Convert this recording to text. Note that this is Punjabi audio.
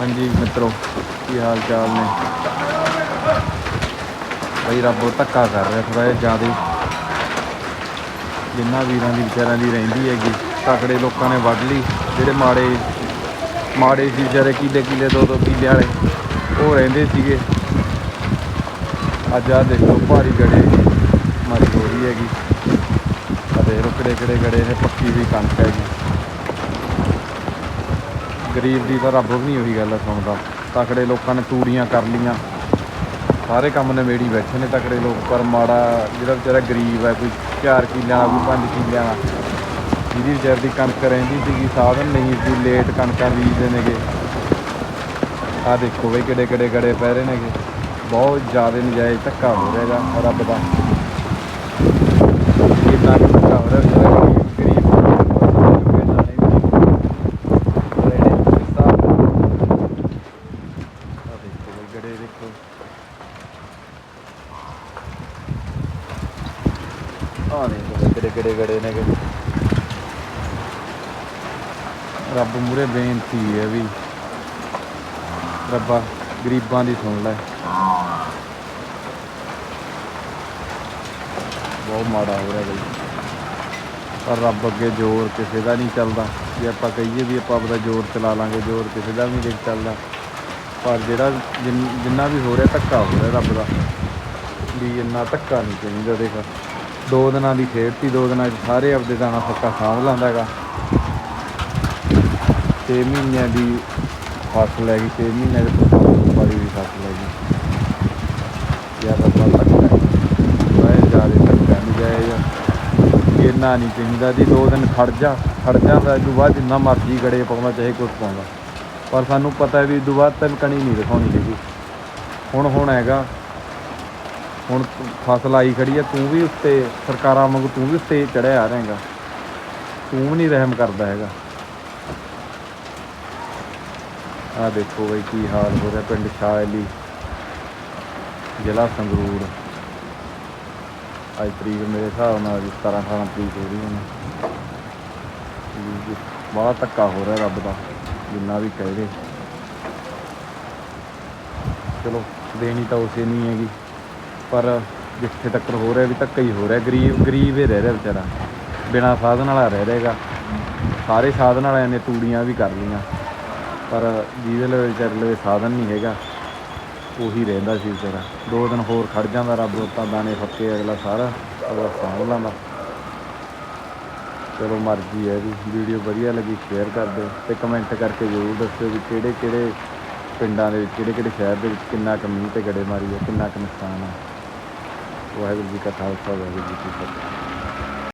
ਹਾਂਜੀ, ਮਿੱਤਰੋ, ਕੀ ਹਾਲ ਚਾਲ ਨੇ? ਬਈ ਰੱਬ ਧੱਕਾ ਕਰ ਰਿਹਾ ਥੋੜਾ ਜਿਹਾ ਜ਼ਿਆਦਾ। ਜਿੰਨਾ ਵੀਰਾਂ ਦੀ ਵਿਚਾਰਾਂ ਦੀ ਰਹਿੰਦੀ ਹੈਗੀ, ਤਕੜੇ ਲੋਕਾਂ ਨੇ ਵੱਢ ਲਈ। ਜਿਹੜੇ ਮਾੜੇ ਮਾੜੇ ਸੀ, ਵਿਚਾਰੇ ਕਿੱਲੇ ਕਿੱਲੇ ਦੋ ਦੋ ਕਿੱਲੇ ਵਾਲੇ, ਉਹ ਰਹਿੰਦੇ ਸੀਗੇ। ਅੱਜ ਆ ਦੇਖੋ, ਭਾਰੀ ਗੜੇ, ਮਾਰੀ ਹੋ ਰਹੀ ਹੈਗੀ ਅਤੇ ਰੁਕੜੇ ਕਿਹੜੇ ਗੜੇ ਨੇ, ਪੱਕੀ ਵੀ ਕਣਕ ਹੈਗੀ। ਗਰੀਬ ਦੀ ਤਾਂ ਰੱਬ ਵੀ ਨਹੀਂ ਉਹੀ ਗੱਲ ਸੁਣਦਾ। ਤਕੜੇ ਲੋਕਾਂ ਨੇ ਤੂੜੀਆਂ ਕਰ ਲੀਆਂ ਸਾਰੇ ਕੰਮ ਨਵੇੜੀ ਬੈਠੇ ਨੇ ਤਕੜੇ ਲੋਕ, ਪਰ ਮਾੜਾ ਜਿਹੜਾ ਵਿਚਾਰਾ ਗਰੀਬ ਹੈ, ਕੋਈ 4 ਕਿੱਲਿਆਂ ਦਾ, ਕੋਈ 5 ਕਿੱਲਿਆਂ ਦਾ, ਜਿਹਦੀ ਵਿਚਾਰ ਦੀ ਕਣਕ ਰਹਿੰਦੀ ਸੀਗੀ, ਸਾਧਨ ਨਹੀਂ ਸੀ, ਲੇਟ ਕਣਕਾਂ ਬੀਜਦੇ ਨੇਗੇ। ਆਹ ਦੇਖੋ ਬਈ ਕਿਹੜੇ ਕਿਹੜੇ ਗੜੇ ਪੈ ਰਹੇ ਨੇਗੇ। ਬਹੁਤ ਜ਼ਿਆਦਾ ਨਜਾਇਜ਼ ਧੱਕਾ ਹੋ ਰਿਹਾ ਹੈਗਾ ਰੱਬ ਦਾ ਕਿੰਨਾ ਕੁ ਧੱਕਾ ਹੋ ਰਿਹਾ ਵਿਚਾਰਾ ਗਰੀਬ ਗਰੀਬ ਨੂੰ ਇੰਨਾ ਨਹੀਂ ਰਹੇ ਨੇ ਹਿਸਾਬ ਆਹ ਦੇਖੋ ਬਈ ਗੜੇ ਕਿਹੜੇ ਕਿਹੜੇ ਗੜੇ ਨੇਗੇ। ਰੱਬ ਮੂਰੇ ਬੇਨਤੀ ਹੈ ਵੀ ਰੱਬਾ ਗਰੀਬਾਂ ਦੀ ਸੁਣ ਲੈ। ਬਹੁਤ ਮਾੜਾ ਹੋ ਰਿਹਾ ਬਈ। ਪਰ ਰੱਬ ਅੱਗੇ ਜ਼ੋਰ ਕਿਸੇ ਦਾ ਨਹੀਂ ਚੱਲਦਾ। ਜੇ ਆਪਾਂ ਕਹੀਏ ਵੀ ਆਪਾਂ ਆਪਦਾ ਜ਼ੋਰ ਚਲਾ ਲਾਂਗੇ, ਜ਼ੋਰ ਕਿਸੇ ਦਾ ਵੀ ਨਹੀਂ ਚੱਲਦਾ। ਪਰ ਜਿਹੜਾ ਜਿੰਨ- ਜਿੰਨਾ ਵੀ ਹੋ ਰਿਹਾ ਧੱਕਾ ਹੋ ਰਿਹਾ ਰੱਬ ਦਾ, ਵੀ ਇੰਨਾ ਧੱਕਾ ਨਹੀਂ ਚਾਹੀਦਾ ਦੇਖ। ਦੋ ਦਿਨਾਂ ਦੀ ਖੇਡ ਸੀ, ਦੋ ਦਿਨਾਂ 'ਚ ਸਾਰੇ ਆਪਦੇ ਦਾਣਾ ਫੱਕਾ ਸਾਂਭ ਲੈਂਦਾ ਹੈਗਾ। 6 ਮਹੀਨਿਆਂ ਦੀ ਫਸਲ ਹੈਗੀ 6 ਮਹੀਨਿਆਂ ਦੇ ਫਸਲ ਵਾਲੀ ਵੀ ਫਸਲ ਹੈਗੀ ਯਾਰ ਰੱਬਾ ਧੱਕਾ ਹੈ ਬਹੁਤ ਜ਼ਿਆਦਾ ਧੱਕਾ ਨਹੀਂ ਜਾਏਗਾ ਇੰਨਾ ਨਹੀਂ ਚਾਹੀਦਾ ਜੀ, ਦੋ ਦਿਨ ਖੜ ਜਾ, ਖੜ ਜਾਂਦਾ ਇਸ ਤੋਂ ਬਾਅਦ ਜਿੰਨਾ ਮਰਜ਼ੀ ਗੜੇ ਪਾਉਂਦਾ ਚਾਹੇ ਕੁਛ ਪਾਉਂਦਾ ਪਰ ਸਾਨੂੰ ਪਤਾ ਹੈ ਵੀ ਇਸ ਤੋਂ ਬਾਅਦ ਤੈਨੂੰ ਕਣੀ ਨਹੀਂ ਦਿਖਾਉਣੀ ਹੈਗੀ। ਹੁਣ ਹੁਣ ਹੈਗਾ। ਹੁਣ ਫਸਲ ਆਈ ਖੜੀ ਹੈ ਤੂੰ ਵੀ ਉੱਤੇ, ਸਰਕਾਰਾਂ ਵਾਂਗੂ ਤੂੰ ਵੀ ਉੱਤੇ ਚੜਿਆ ਆ ਰਹੇਗਾ। ਤੂੰ ਵੀ ਨਹੀਂ ਰਹਿਮ ਕਰਦਾ ਹੈਗਾ। ਆ ਦੇਖੋ ਬਈ ਕੀ ਹਾਲ ਹੋ ਰਿਹਾ ਪਿੰਡ ਸ਼ਾਹਲੀ ਜ਼ਿਲ੍ਹਾ ਸੰਗਰੂਰ। ਅੱਜ ਤਰੀਕ ਮੇਰੇ ਹਿਸਾਬ ਨਾਲ ਵੀ 17 18 ਤਰੀਕ ਹੋ ਰਹੀ ਹੈ ਬੜਾ ਧੱਕਾ ਹੋ ਰਿਹਾ ਰੱਬ ਦਾ। ਜਿੰਨਾ ਵੀ ਕਹਿ ਚਲੋ, ਦੇਣੀ ਤਾਂ ਉਸੇ ਨਹੀਂ ਹੈਗੀ। ਪਰ ਜਿੱਥੇ ਤੱਕ ਹੋ ਰਿਹਾ ਵੀ ਧੱਕਾ ਹੀ ਹੋ ਰਿਹਾ। ਗਰੀਬ ਗਰੀਬ ਹੀ ਰਹਿ ਰਿਹਾ ਵਿਚਾਰਾ। ਬਿਨਾ ਸਾਧਨ ਵਾਲਾ ਰਹਿ ਰਹੇਗਾ ਸਾਰੇ ਸਾਧਨ ਵਾਲਿਆਂ ਨੇ ਤੂੜੀਆਂ ਵੀ ਕਰ ਲਈਆਂ। ਪਰ ਜਿਹਦੇ ਲਈ ਵਿਚਾਰੇ ਲਈ ਸਾਧਨ ਨਹੀਂ ਹੈਗਾ, ਉਹੀ ਰਹਿੰਦਾ ਸੀ ਵਿਚਾਰਾ। ਦੋ ਦਿਨ ਹੋਰ ਖੜ ਜਾਂਦਾ, ਰੱਬ ਤਾਂ ਦਾਣੇ ਫੱਕੇ, ਅਗਲਾ ਸਾਰਾ, ਅਗਲਾ ਸਾਂਭ ਲੈਂਦਾ। ਚਲੋ ਮਰਜ਼ੀ ਹੈ ਜੀ, ਵੀਡੀਓ ਵਧੀਆ ਲੱਗੀ ਸ਼ੇਅਰ ਕਰ ਦਿਓ ਤੇ ਕਮੈਂਟ ਕਰਕੇ ਜ਼ਰੂਰ ਦੱਸਿਓ ਵੀ ਕਿਹੜੇ ਕਿਹੜੇ ਪਿੰਡਾਂ ਦੇ ਵਿੱਚ, ਕਿਹੜੇ ਕਿਹੜੇ ਸ਼ਹਿਰ ਦੇ ਵਿੱਚ ਕਿੰਨਾ ਕੁ ਮੀਂਹ ਤੇ ਗੜੇ ਮਾਰੀ ਹੈ, ਕਿੰਨਾ ਕੁ ਨੁਕਸਾਨ ਹੈ। ਵਾਹਿਗੁਰੂ ਜੀ ਕਾ ਖਾਲਸਾ, ਵਾਹਿਗੁਰੂ ਜੀ ਕੀ ਫਤਿਹ।